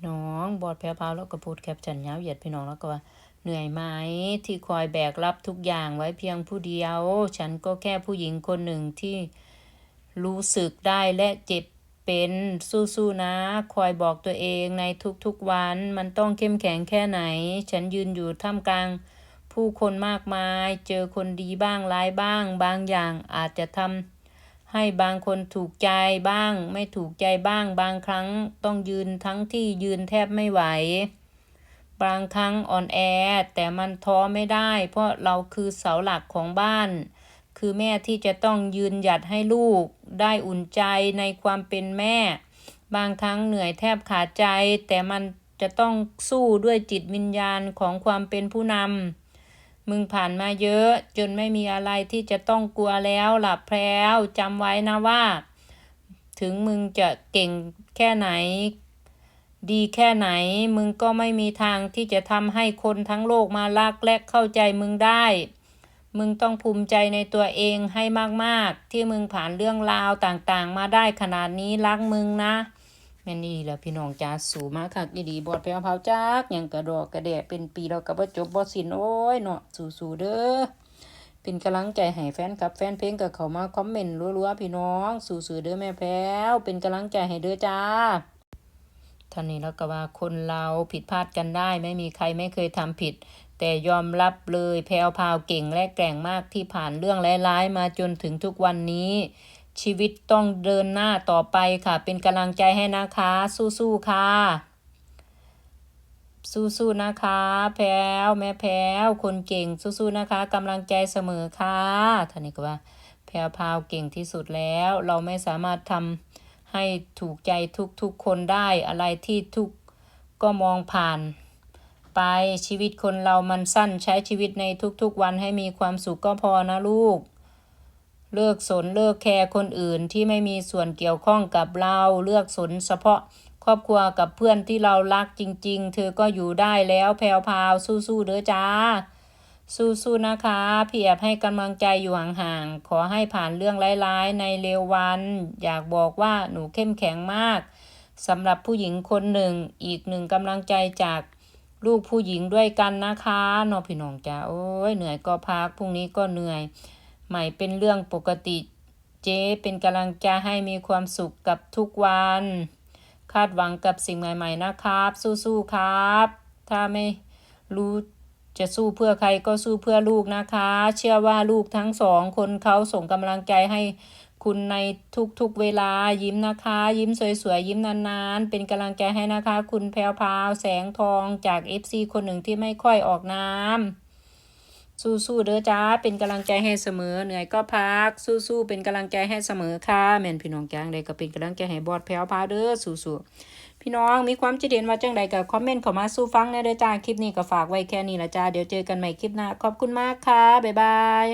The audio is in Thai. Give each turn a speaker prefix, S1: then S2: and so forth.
S1: พี่น้องบอดแพรวพาวแล้วก็พูดแคปชั่นยาวเหยียดพี่น้องแล้วก็ว่าเหนื่อยไหมที่คอยแบกรับทุกอย่างไว้เพียงผู้เดียว ฉันก็แค่ผู้หญิงคนหนึ่งที่รู้สึกได้และเจ็บเป็นสู้ๆนะ คอยบอกตัวเองในทุกๆวัน มันต้องเข้มแข็งแค่ไหน ฉันยืนอยู่ท่ามกลาง ผู้คนมากมาย เจอคนดีบ้างร้ายบ้าง บางอย่างอาจจะทำ ให้บางคนถูกใจบ้าง ไม่ถูกใจบ้าง บางครั้งต้องยืนทั้งที่ยืนแทบไม่ไหว บางครั้งอ่อนแอ แต่มันท้อไม่ได้ เพราะเราคือเสาหลักของบ้าน คือแม่ที่จะต้องยืนหยัดให้ลูก ได้อุ่นใจในความเป็นแม่ บางครั้งเหนื่อยแทบขาดใจ แต่มันจะต้องสู้ด้วยจิตวิญญาณของความเป็นผู้นำ มึงผ่านมาเยอะ จนไม่มีอะไรที่จะต้องกลัวแล้วหลับแพรวจำไว้นะว่า ถึงมึงจะเก่งแค่ไหน ดีแค่ไหน มึงก็ไม่มีทางที่จะทำให้คนทั้งโลกมารักและเข้าใจมึงได้ มึงต้องภูมิใจในตัวเองให้มากๆ ที่มึงผ่านเรื่องราวต่างๆ มาได้ขนาดนี้รักมึงนะ แม่นอี่แหละพี่น้องจ้าสูมากคักอีดีบอดแพรวพราจักยังกระดอกกระแดะเป็นปีแล้วก็บ่จบบ่สิ้นโอ้ยเนาะสู่ๆเด้อเป็นกำลังใจให้แฟนคลับ แฟนเพลงกับเขามาคอมเมนต์รัวๆพี่น้องสู่ๆเด้อแม่แพรวเป็นกำลังใจให้เด้อจ้าท่านนี้แล้วก็ว่าคนเราผิดพลาดกันได้ ไม่มีใครไม่เคยทำผิด แต่ยอมรับเลยแพรวพาวเก่งและแกร่งมากที่ผ่านเรื่องร้ายๆมาจนถึงทุกวันนี้ ชีวิตต้องเดินหน้าต่อไปค่ะ เป็นกำลังใจให้นะคะ สู้ๆค่ะ สู้ๆนะคะ แพรวแม่แพรวคนเก่งสู้ๆนะคะกำลังใจเสมอค่ะท่านนี้ก็ว่า แพรวพาวเก่งที่สุดแล้ว เราไม่สามารถทำให้ถูกใจทุกๆคนได้อะไรที่ทุกก็มองผ่านไปชีวิตคนเรามันสั้นใช้ชีวิตในทุกๆวันให้มีความสุขก็พอนะลูก เลิกสนเลิกแคร์คนอื่นที่ไม่มีส่วนเกี่ยวข้องกับเรา เลือกสนเฉพาะครอบครัวกับเพื่อนที่เรารักจริง ๆ เธอก็อยู่ได้แล้วแพวพาวสู้ๆเด้อจ้า สู้ๆนะคะเพี่แอบให้กำลังใจอยู่ห่างๆขอให้ผ่านเรื่องร้ายๆ ในเร็ววัน อยากบอกว่าหนูเข้มแข็งมากสำหรับผู้หญิงคนหนึ่งอีกหนึ่งกำลังใจจากลูกผู้หญิงด้วยกันนะคะนอพี่น้องจ้าโอ้ยเหนื่อยก็พักพรุ่งนี้ก็เหนื่อย ใหม่เป็นเรื่องปกติ เจ๊เป็นกำลังใจให้มีความสุขกับทุกวัน คาดหวังกับสิ่งใหม่ ๆ นะครับ สู้ๆครับ ถ้าไม่รู้จะสู้เพื่อใครก็สู้เพื่อลูกนะคะ เชื่อว่าลูกทั้งสองคนเขาส่งกำลังใจให้คุณในทุกๆเวลายิ้มนะคะ ยิ้มสวยๆ ยิ้มนานๆ เป็นกำลังใจให้นะคะ คุณแพรวพาวแสงทองจาก FC คนหนึ่งที่ไม่ค่อยออกน้ำ สู้ๆเด้อจ้า เป็นกำลังใจให้เสมอ เหนื่อยก็พัก สู้ๆเป็นกำลังใจให้เสมอค่ะแม่นพี่น้องแกงใดก็เป็นกำลังใจให้บอดแพ้วพาเด้อสู้ๆพี่น้องมีความคิดเห็นว่าจังใดก็คอมเมนต์เข้ามาสู้ฟังได้เด้อจ้าคลิปนี้ก็ฝากไว้แค่นี้ละจ้าเดี๋ยวเจอกันใหม่คลิปหน้าขอบคุณมากค่ะบ๊ายบาย